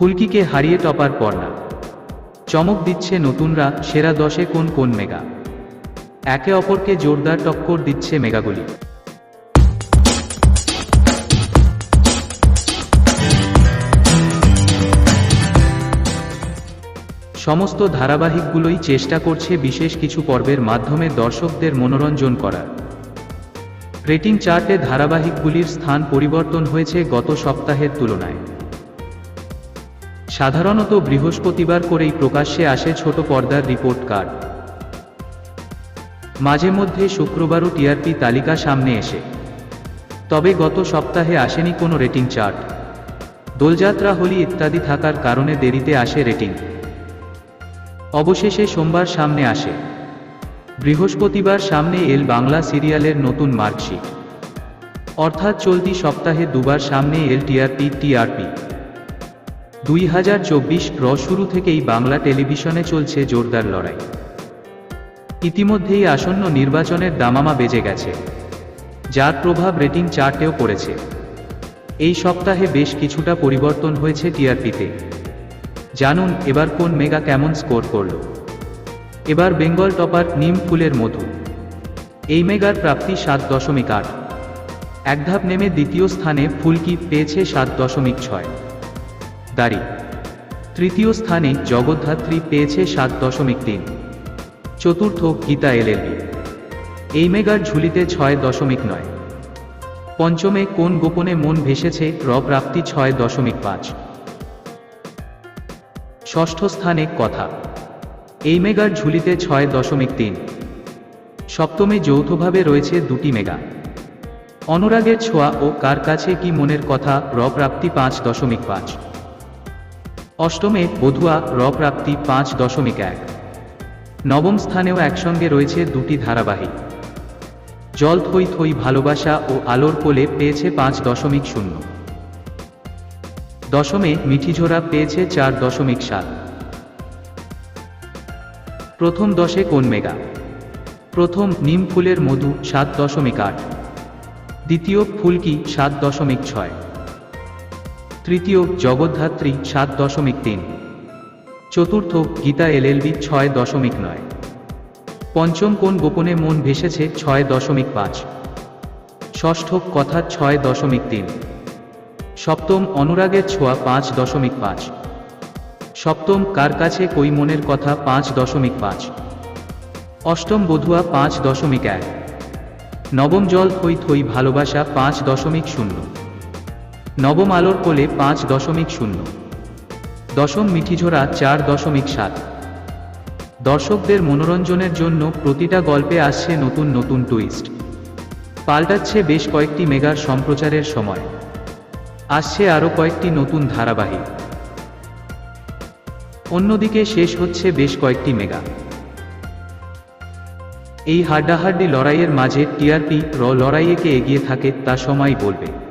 ফুলকিকে হারিয়ে টপার পর্ণা চমক দিচ্ছে নতুনরা, সেরা দশে কোন কোন মেগা। একে অপরকে জোরদার টক্কর দিচ্ছে মেগাগুলি। সমস্ত ধারাবাহিকগুলোই চেষ্টা করছে বিশেষ কিছু পর্বের মাধ্যমে দর্শকদের মনোরঞ্জন করার। রেটিং চার্টে ধারাবাহিকগুলির স্থান পরিবর্তন হয়েছে গত সপ্তাহের তুলনায়। সাধারণত বৃহস্পতিবার করেই প্রকাশ্যে আসে ছোট পর্দার রিপোর্ট কার্ড। মাঝে মধ্যে শুক্রবারও টিআরপি তালিকা সামনে এসে। তবে গত সপ্তাহে আসেনি কোনো রেটিং চার্ট। দোলযাত্রা, হোলি ইত্যাদি থাকার কারণে দেরিতে আসে রেটিং। অবশেষে সোমবার সামনে আসে। বৃহস্পতিবার সামনে এল বাংলা সিরিয়ালের নতুন মার্কশিট। অর্থাৎ চলতি সপ্তাহে দুবার সামনে এল টিআরপি টিআরপি দুই হাজার চব্বিশ র শুরু থেকেই বাংলা টেলিভিশনে চলছে জোরদার লড়াই। ইতিমধ্যেই আসন্ন নির্বাচনের দামামা বেজে গেছে। যার প্রভাব রেটিং চার্টেও পড়েছে। এই সপ্তাহে বেশ কিছুটা পরিবর্তন হয়েছে টিআরপিতে। জানুন এবার কোন মেগা কেমন স্কোর করল। এবার বেঙ্গল টপার নিম ফুলের মধু। এই মেগার প্রাপ্তি সাত দশমিক আট। এক ধাপ নেমে দ্বিতীয় স্থানে ফুলকি পেয়েছে সাত দশমিক ছয়। দাড়ি তৃতীয় স্থানে জগদ্ধাত্রী পেয়েছে সাত দশমিক তিন। চতুর্থ গীতা এলএলবি এই মেগার ঝুলিতে ছয় দশমিক নয়। পঞ্চমে কোন গোপনে মন ভেসেছে, র প্রাপ্তি ছয় দশমিক পাঁচ। ষষ্ঠ স্থানে কথা। এই মেগার ঝুলিতে ছয় দশমিক তিন। সপ্তমে যৌথভাবে রয়েছে দুটি মেগা অনুরাগের ছোঁয়া ও কার কাছে কি মনের কথা, র প্রাপ্তি পাঁচ দশমিক পাঁচ। অষ্টমে বধুয়া র প্রাপ্তি পাঁচ দশমিক এক। নবম স্থানেও একসঙ্গে রয়েছে দুটি ধারাবাহিক। জল থই থই ভালোবাসা ও আলোর কোলে পেয়েছে পাঁচ দশমিক শূন্য। দশমে মিঠিঝোরা পেয়েছে চার দশমিক সাত। প্রথম দশে কোন মেগা প্রথম নিম ফুলের মধু সাত দশমিক আট। দ্বিতীয় ফুলকি সাত দশমিক ছয়। তৃতীয় জগদ্ধাত্রী সাত দশমিক তিন। চতুর্থ গীতা এলএলবি ছয় দশমিক নয়। পঞ্চম কোন গোপনে মন ভেসেছে ছয় দশমিক পাঁচ। ষষ্ঠ কথা ছয় দশমিক তিন। সপ্তম অনুরাগের ছোঁয়া পাঁচ দশমিক পাঁচ। সপ্তম কার কাছে কই মনের কথা পাঁচ দশমিক পাঁচ। অষ্টম বধুয়া পাঁচ দশমিক এক। নবম জল থই থই ভালোবাসা পাঁচ দশমিক শূন্য। নবম আলোর কোলে পাঁচ দশমিক শূন্য। দশম মিঠিঝোরা চার দশমিক সাত। দর্শকদের মনোরঞ্জনের জন্য প্রতিটা গল্পে আসছে নতুন নতুন টুইস্ট পাল্টাচ্ছে বেশ কয়েকটি মেগার সম্প্রচারের সময়। আসছে আরও কয়েকটি নতুন ধারাবাহিক। অন্যদিকে শেষ হচ্ছে বেশ কয়েকটি মেগা। এই হাড্ডাহাড্ডি লড়াইয়ের মাঝে টিআরপি র লড়াইয়ে কে এগিয়ে থাকে তা সময় বলবে।